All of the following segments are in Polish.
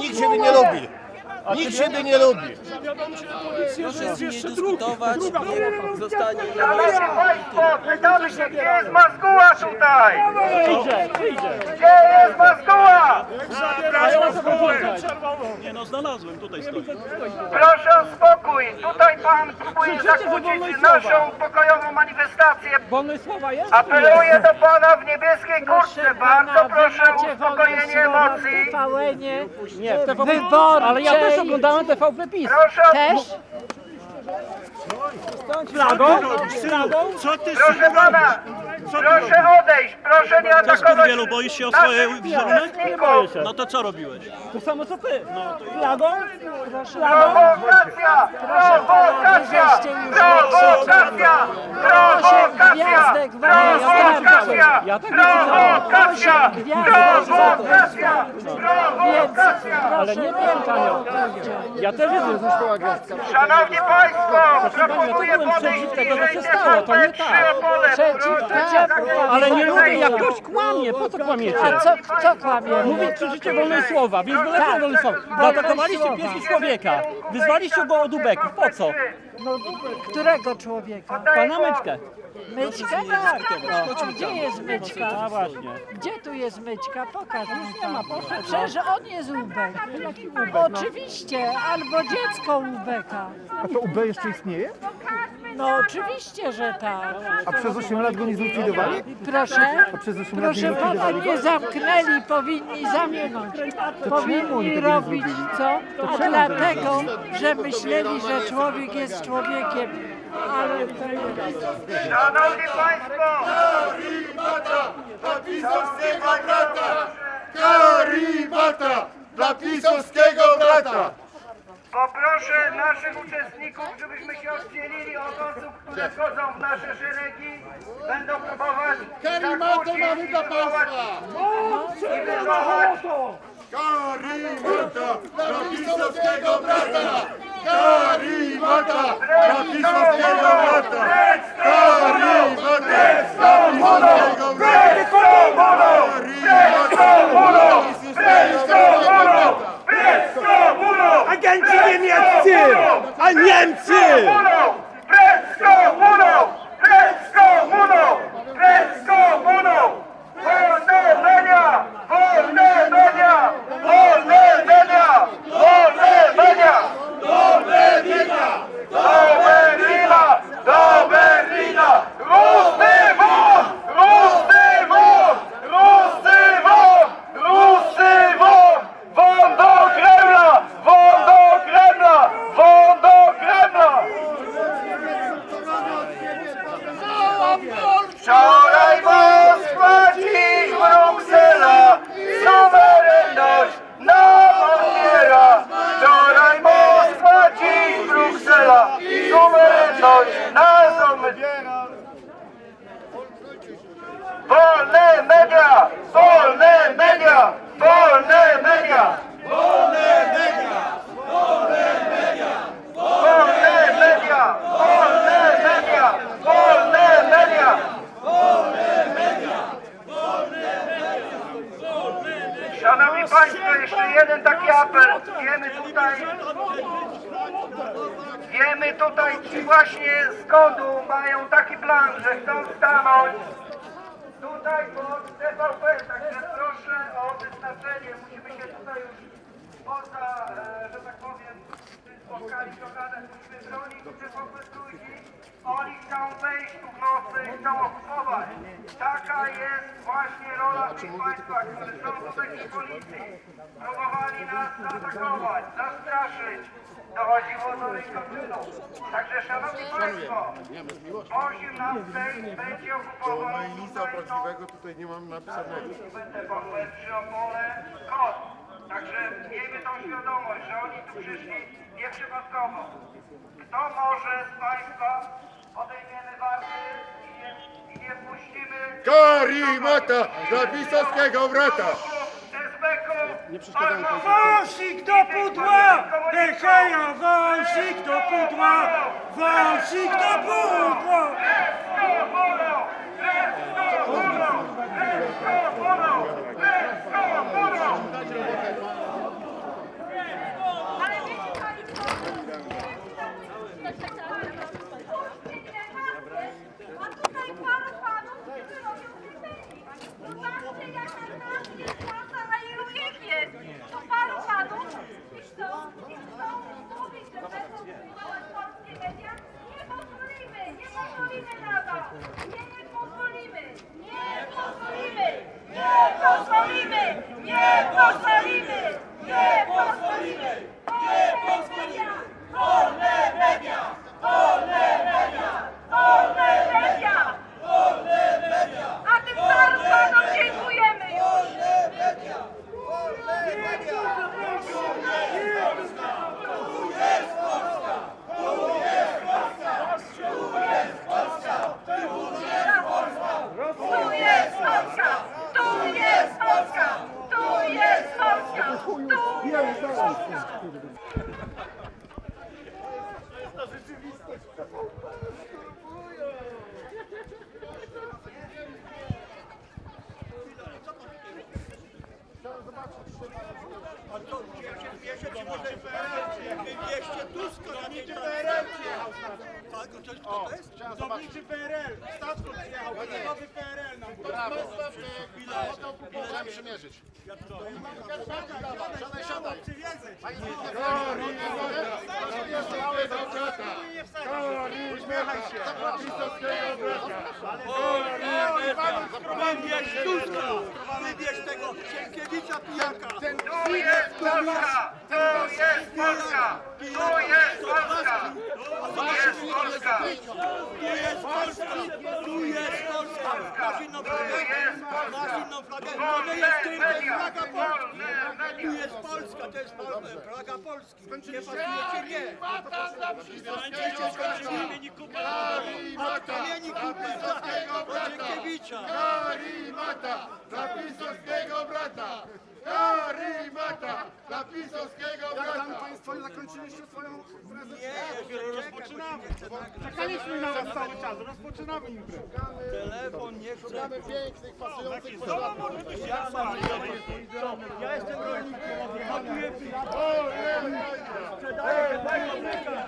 nikt siebie nie lubi. Nikt siebie nie lubi. Proszę z nim nie dyskutować, niech zostanie na Szanowni. Państwo, pytamy się, gdzie jest Maskuła tutaj? Gdzie jest Maskuła? Nie no, znalazłem, tutaj stoi. Proszę o spokój. Tutaj Pan próbuje zakłócić naszą pokojową manifestację. Wolność słowa jest? Apeluję do Pana w niebieskiej kurtce. Bardzo proszę o uspokojenie emocji. Nie, w ale ja też oglądałem TVP PiS. Też? Flagą? Flagą? Proszę Pana, proszę odejść. Proszę nie Co atakować skurwielu, boisz się o swoje naszych wizerunek? uczestników. No to co robiłeś? To samo co ty. No, to flagą? Prowokacja! Prowokacja! Prowokacja! Prowokacja! Prowokacja! Prowokacja! Prowokacja! Prowokacja! Ale nie Kanio. Ja też jestem ze szkoła gwiazdka. Szanowni Państwo, proponuję podejść bliżej nie TVP3 tak. Opole. Proszę Ale nie lubię, jak ktoś kłamie. Po co kłamiecie? A co, co kłamie? Mówię, krzyczycie wolność słowa, więc wyleczycie wolność słowa. Zaatakowaliście pierwszy człowieka. Wyzwaliście go od ubeków. Po co? No, którego człowieka? Pana Myczkę. Myćka? Tak. A gdzie jest myćka? A właśnie. Gdzie tu jest myćka? Pokaż mi Nie ma, poszedł. Przecież on jest ubek. Oczywiście, albo dziecko ubeka. A to UB jeszcze istnieje? No oczywiście, że tak. A przez 8 lat go nie zlikwidowali? Proszę? A przez 8 lat nie Proszę pana, zlikwidowali nie zamknęli, powinni zamknąć. Powinni robić co? A dlatego, że myśleli, że człowiek jest człowiekiem. Ale to jest... Szanowni Państwo! pisowskiego brata! Karimata! Dla pisowskiego brata! Poproszę naszych uczestników, żebyśmy się oddzielili od osób, które wchodzą w nasze szeregi. Będą próbować zakłócić mamy dla państwa! i wywołać Karimata! Dla pisowskiego brata! Karimata! Dla pisowskiego brata! Karimata! Dla pisowskiego brata! Agenci niemieccy! A Niemcy! Presko muną! Presko muną! Presko muną! Wolne media! Wolne media! Wolne media! Wolne media! Wolne media! Do Berlina! Do Berlina! Rusy won! Rusy won! Rusy won! Rusy won! Won do Kremla! Won do Kremla! Won do Kremla! Wczoraj Moskwa, dziś Bruksela, suwerenność nam odbiera. Wczoraj Moskwa, dziś Bruksela, suwerenność nas odbiera. Wolne media! Wolne media! Wolne media! Wolne media! Wolne media! Wolne media! Wolne media! Szanowni Państwo, jeszcze jeden taki apel. Wiemy tutaj, wiemy tutaj ci właśnie z kodu mają taki plan, że chcą stanąć tutaj pod TVP, także proszę o wyznaczenie. Musimy się tutaj już poza, e, że tak powiem, spotkali dogadać. Musimy bronić TVP trójki. Oni chcą wejść tu w nocy chcą okupować. Taka jest właśnie rola tych państwa, którzy są tutaj przy policji. Próbowali nas zaatakować, zastraszyć. Dochodziło do rękoczynów. Także szanowni państwo, o 18 będzie okupował Mailisa prawdziwego tutaj nie mam napisanego. Będę pochłę przy Opole kod. Także miejmy tą świadomość, że oni tu przyszli nieprzypadkowo. Kto może z Państwa podejmiemy warty i nie, i nie wpuścimy Karimata! Dla pisowskiego brata! Nie przeszkadzamy Wąsik do pudła! Heja, wąsik do pudła! Wąsik do pudła! Nie pozwolimy! Nie pozwolimy! Wolne media! Wolne nowy PRL nam Brawo. Możemy przymierzyć. Siadaj, siadaj. Uśmiechaj się. Wybierz Tuska! Wybierz tego Sienkiewicza pijaka! Tu jest Polska! Tu jest Polska! Tu jest Polska! Tu jest Polska! Tu jest Polska! Tu jest Polska! Masz inną flagę? Masz inną flagę? To nie jest Krym, to jest flaga Polski! Tu jest Polska, to jest flaga Polski! Nie pasujecie? Nie! Skończycie, skończycie imieni kupę! Od kamieni kupę! Od Sienkiewicza! Karimata dla pisowskiego brata! Karimata dla pisowskiego brata! Jak tam Państwo zakończyliście swoją Rozpoczynamy! Czekaliśmy na was cały czas, rozpoczynamy. imprezę. Telefon nie chce... Szukamy pięknych, pasujących pośladków. Ja mam Ja jestem rolnikiem, hoduję a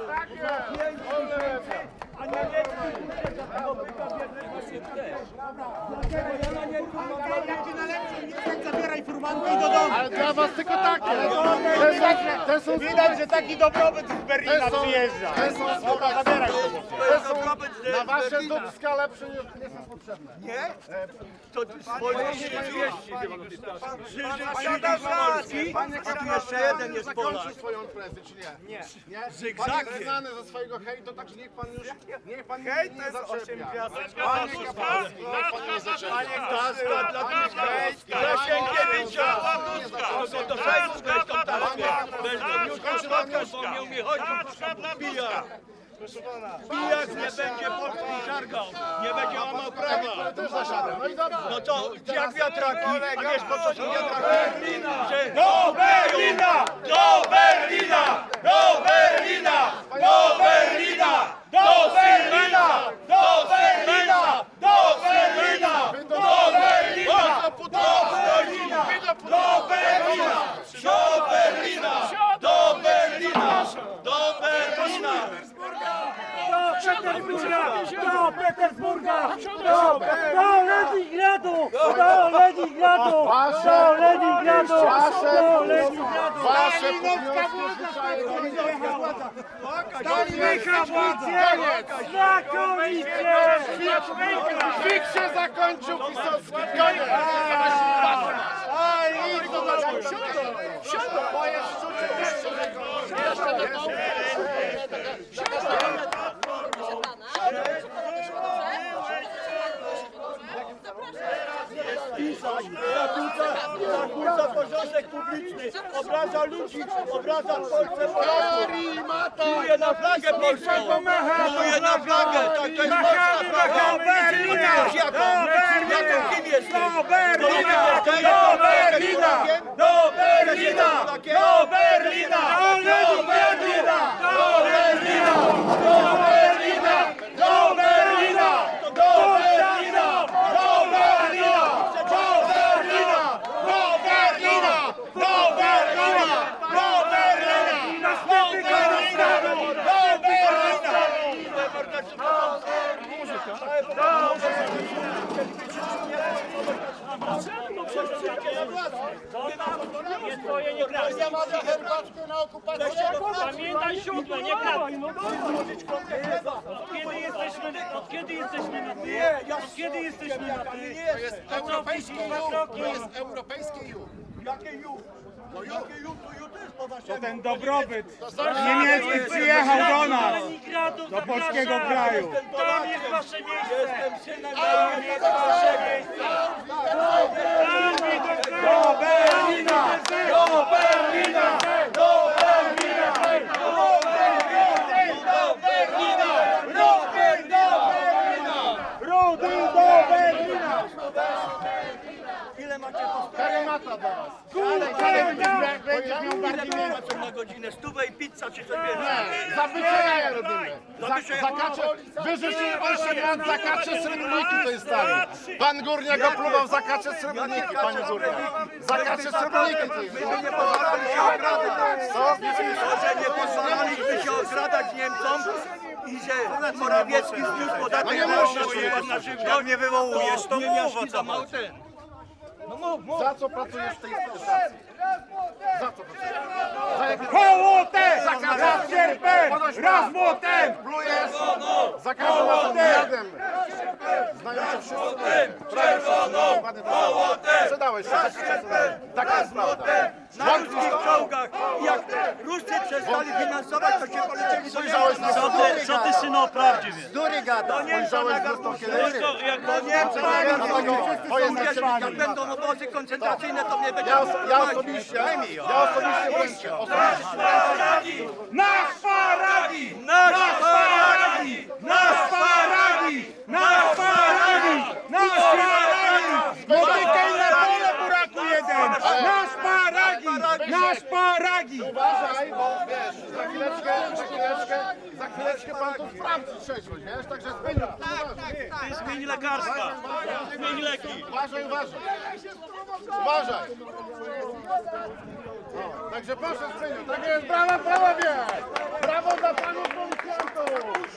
to go. Was tylko takie! Te są Widać, że taki dobrobyt z Berlina przyjeżdża. Te są Dobra, zabieraj. Te są na wasze dubska lepsze nie, nie są potrzebne. Nie? To jeszcze jeden jest Polak. Swoją imprezę, czy nie? Nie. nie? Pan jest znany ze swojego hejtu, także niech pan już niech pan Hejt nie to jest osiem zaczepia. gwiazdek. Panie Kowalski, niech pan nie zaczepia. Taska dla Tuska, dla No to to Facebook jest tą taskę. Belgiuszka spotkać, bo nie będzie Polski szargał, nie będzie łamał prawa. No. No to jak wiatraki, a wiesz po co są wiatraki? Że do Berlina! Do Berlina! Do Berlina! Do Berlina! Do Berlina! Do Berlina! Do Berlina! Do Berlina! Do Berlina! Do Berlina! Do Berlina! Do Berlina! Do Berlina! Do Petersburga! Do, do Leningradu! Do Leningradu! Do Leningradu! Do Leningradu! Wasze. Stalinka władzę! Znakomicie! Kwik się zakończył pisowski. Koniec. A i to na Siadaj. Szczucie jeszcze do domu. Zakłóca porządek publiczny, obraża ludzi, obraża Polsce Polaków. Pluje na flagę polską, pluje na flagę, tak to jest polska flaga. Ty jaką? Jaką kim jesteś? Do Berlina! Do Berlina! Do Berlina! Do Berlina! Do Berlina! Do Berlina! Do Berlina! Herbatkę na okupację. Pamiętaj siódme, nie kradnij. Kiedy jesteśmy, od kiedy jesteśmy na Od kiedy jesteśmy na nie To jest jestem. europejski dwa juch, kroki. to jest europejski juch. Jakie już? No jakie już? To już też po waszemu. Ten dobrobyt To niemiecki przyjechał do nas. Do polskiego kraju. Tam jest wasze miejsce. Jestem synem Tam jest wasze miejsce. Tam jest Do Berlina! Do Berlina! Do Berlina! Do Berlina! Do Berlina! Rudy do Berlina! Rudy do Berlina! Ile macie po Karemata dla was. Będziesz miał bardziej macie na godzinę? Stówę i pizza czy coś więcej? Nie, za wyczajanie robimy. Za zakacze, wyrzucili 8 lat zakacze srebrniki to jest stary. Pan Górniak opluwał zakacze srebrniki, panie Górniak. Zakacze srebrniki to jest. My nie pozwalaliśmy okradać. Co? Że nie pozwalaliśmy się okradać Niemcom i że Morawiecki zniósł podatek No nie na żywność. nie wywołujesz, to co masz. No mów, mów. Za co pracujesz w tej stacji? Za co pracujesz? Za jakie Hołotem! Raz sierpem! Raz młotem! plujesz? Za każdym razem jadem. Znają cię wszyscy. Czerwoną! Sprzedałeś się. Taka jest prawda. Na ruskich czołgach. Jak Ruscy przestali finansować, to się polecieli do Spojrzałeś na Co ty, co ty synu o prawdzie wiesz? Gada. To nie Spojrzałeś zresztą kiedyś? To nie Dlatego to jest Wiesz, nasz jak będą obozy koncentracyjne, to mnie będzie... Ja, os- ja osobiście, ja osobiście wręczę. Osobiście Nasz Faragi! Nasz Faragi! Nasz Faragi! Nasz Faragi! Nasz Faragi! Dotykaj na pole buraku jeden! Nasz Faragi! Nasz Faragi! Uważaj, bo wiesz, za chwileczkę, za chwileczkę, za chwileczkę pan tu sprawdzi trzeźwość, wiesz, także zmienił. Ty zmień lekarstwa. Zmień leki. Uważaj, uważaj. Uważaj. O, także proszę zmienił. Tak jest, brawa panowie! Brawo dla panów policjantów!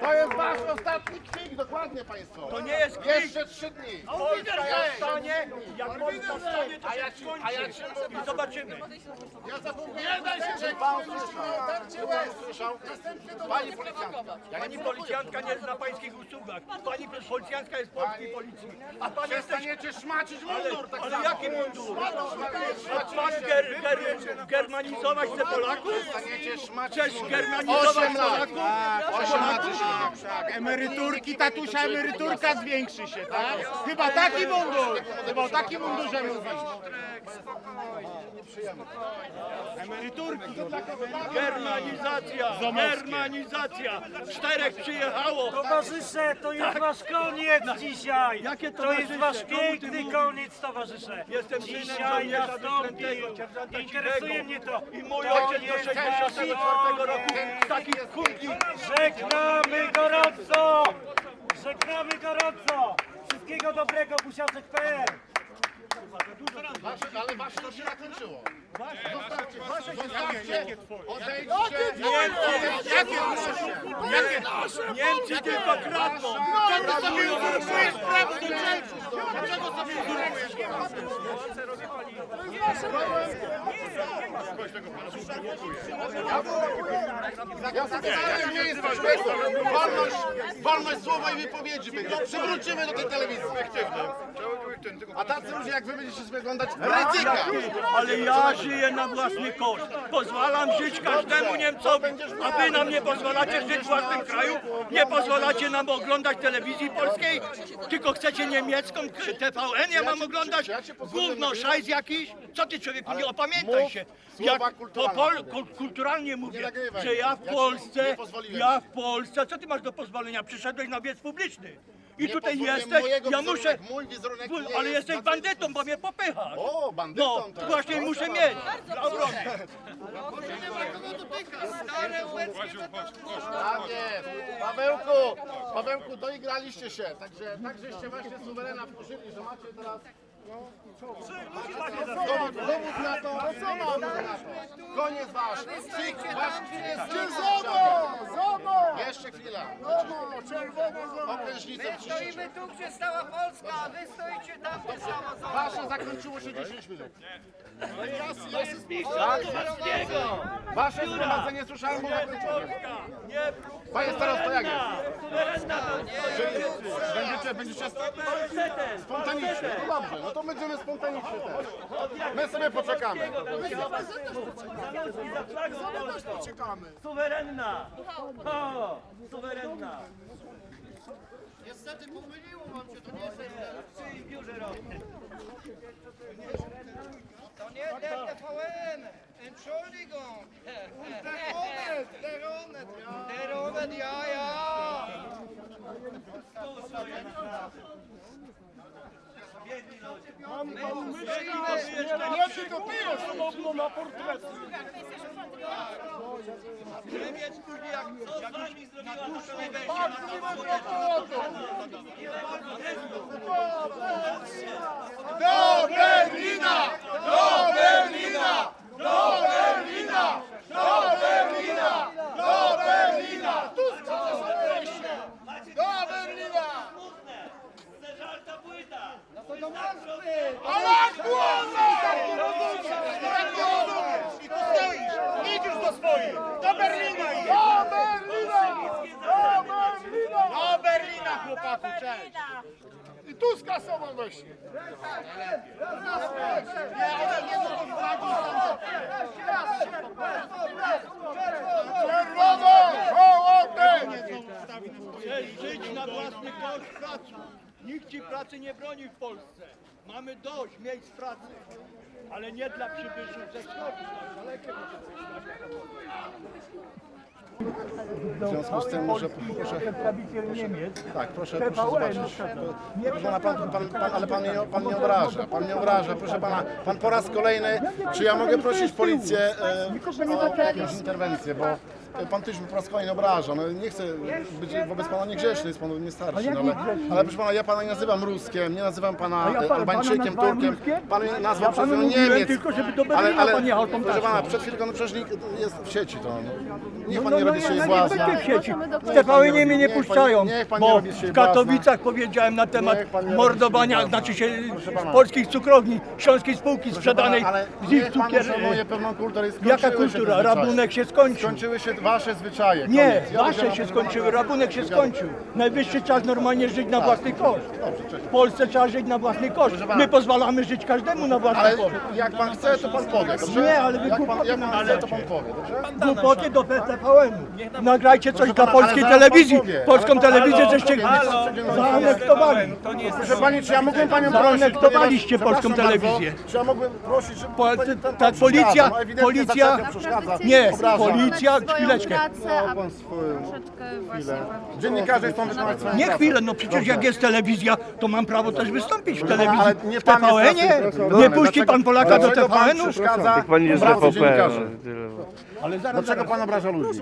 To jest wasz ostatni kwik, dokładnie państwo. To nie jest kwik. Jeszcze trzy dni. Polska jak stanie, jak Polska stanie, to się skończy. I zobaczymy. Ja zapomniałem, czekać. Pan usłyszał. Pan usłyszał. Pani policjantka. Ja Pani policjantka nie zna pańskich usługach. Pani policjantka jest polskiej policji. A pan jesteś... Przestaniecie szmacić mundur tak Ale samo. jaki mundur? Szmacić Pan ger, ger, germanizować te Polaków? Przestaniecie szmacić Chcesz mundur. germanizować Osiem lat. Polaków? Osiem lat już Tak, emeryturki, tatusia emeryturka zwiększy się, tak? Chyba taki mundur! Chyba o takim mundurze mówisz. Emeryturki. Germanizacja! Germanizacja! Czterech przyjechało! Towarzysze, to jest wasz koniec dzisiaj. Jakie To jest towarzysze? wasz Komu ty piękny mówisz? koniec, towarzysze. Jestem synem Dzisiaj żołnierza nastąpi. wyklętego, sierżanta Nie interesuje Cichego. mnie to. I mój To ojciec do jest 64 wasz roku z takich kulki. Żegnamy gorąco! Żegnamy gorąco! Wszystkiego dobrego, Wasze, ale wasze już się nakończyło. Zostawcie, zostawcie, odejdźcie. Odejdźcie, jakie nasze? Jakie nasze? Niemcy tylko kradną! Czego sobie uzurpujesz prawo do czego? Dlaczego sobie uzurpujesz prawo? Ja specjalnie nie jest wolność, wolność słowa i wypowiedzi będzie. Przywrócimy do tej telewizji. A tacy ludzie jak wy będziecie sobie oglądać ryzyka. Ale ja żyję na własny koszt. Pozwalam żyć każdemu Niemcowi, a wy nam nie pozwalacie żyć w własnym kraju? Nie pozwalacie nam oglądać telewizji polskiej? Tylko chcecie niemiecką TVN? Ja mam oglądać gówno, szajs jakiś? Co ty człowieku, nie opamiętaj się. to kulturalne. pol, kul, kulturalnie mówię, że ja w Polsce, ja w Polsce, co ty masz do pozwolenia? Przyszedłeś na wiec publiczny. I tutaj jesteś, mojego ja wizerunek, muszę, mój wizerunek nie ale jest jesteś na bandytą, bo mnie popychasz. O, bandytą No, tak. właśnie muszę mieć. Dla obrony. Tak jest. Pawełku, Pawełku, doigraliście się. Także tak żeście właśnie suwerena wkurzyli, że macie teraz... Dowód, na to, to? Koniec wasz. Kwik, wasz kwik jest Zobo! Zobo! Jeszcze chwila. Okrężnicę My stoimy tu, gdzie stała Polska, a wy stoicie tam, gdzie stała Zosia. Wasze zakończyło się 10 minut. Polskiego! Wasze zgromadzenie słyszałem, bo zakończyło. Nie Panie starosto, jak jest? Suwerenna Będziecie, będziecie spontanicznie. No dobrze, no to będziemy spontanicznie też. My sobie poczekamy. Czekamy. Suwerenna! O, suwerenna! Niestety pomyliło wam się, to nie jest W biurze robię. To nie der TVN, Entschuldigung. Deronet, Deronet, ja. Deronet, ja, ja. Nie przygotujesz, to było na portret. Niemiec później jak, co z wami zrobiła na Szwecji? Do Berlina! Do Berlina! Do Berlina! Do Berlina! Do Berlina! Tu wreszcie! Do Berlina! Smutne! Zeżarta płyta! Ale jak głowa! Jak głowa! I tu stoisz! Idź już do swoich! Do Berlina idź! Do Berlina! Do Berlina! Do Berlina, chłopaku, cześć! I Tuska sobą weź! Czerwoną! Hołotę! Chcesz żyć na własny koszt pracy. Nikt ci pracy nie broni w Polsce. Mamy dość miejsc pracy. Ale nie dla przybyszów ze wschodu. Dalekie może W związku z tym może proszę... Tak, proszę, proszę zobaczyć. Proszę pana, pan, pan, pan, ale pan mnie, pan mnie obraża, pan mnie obraża. Proszę pana, pan po raz kolejny, czy ja mogę prosić policję e, o jakąś interwencję, bo pan też mnie po raz kolejny obraża. No, nie chcę być wobec pana niegrzeczny, jest pan nie starszy, no, ale, ale proszę pana, ja pana nie nazywam Ruskiem, nie nazywam pana e, Albańczykiem, Turkiem. Pan mnie nazwał przed chwilą Niemiec. tylko żeby do Ale, Berlina ale pan jechał tą proszę taśmą. pana, przed chwilką, no przecież nikt jest w sieci to. No. Niech pan No, nie no, robi z ja nie będę w sieci. W TVN mnie nie niech pan- puszczają, niech pan nie bo robi z w. Katowicach powiedziałem na temat Niech pan nie robi mordowania, z znaczy się pana. polskich cukrowni, śląskiej spółki sprzedanej z niech ich pan cukier. szanuje pewną kulturę i Jaka się te kultura? zwyczaje. Rabunek się skończył. Skończyły się wasze zwyczaje. Nie, Koniec. Ja wasze się skończyły, rabunek się skończył. Najwyższy czas normalnie żyć na własny koszt. W Polsce trzeba żyć na własny koszt. pana. My pozwalamy żyć każdemu na własny Ale koszt. jak pan chce, to pan powie, dobrze? Nie, ale wy jak pan, głupoty jak pan chce, to pan powie, dobrze? Głupoty do TVN-u. Nagrajcie coś dla pana, polskiej ale zaraz pan telewizji. powie. Polską telewizję żeście zaanektowali. Proszę pani, czy ja mógłbym panią prosić? Zaanektowaliście ponieważ- polską przepraszam telewizję. Bardzo, czy ja mógłbym prosić, żeby Po- pan- pan tak, przeszkadza, policja- no ewidentnie policja- zaczepia, przeszkadza, Nie, obraża. policja, swoją chwileczkę. pracę, a No, pan swoją troszeczkę właśnie Dziennikarze chcą wykonać swoją Nie pracę. chwilę, no przecież jak jest telewizja, to mam prawo też wystąpić w telewizji. ale nie W pan jest TVN-ie? Nie puści pan Polaka do dlaczego pan TVN-u? przeszkadza Pan nie z pracy TVP. dziennikarzy? Ale zaraz, Dlaczego pan obraża ludzi?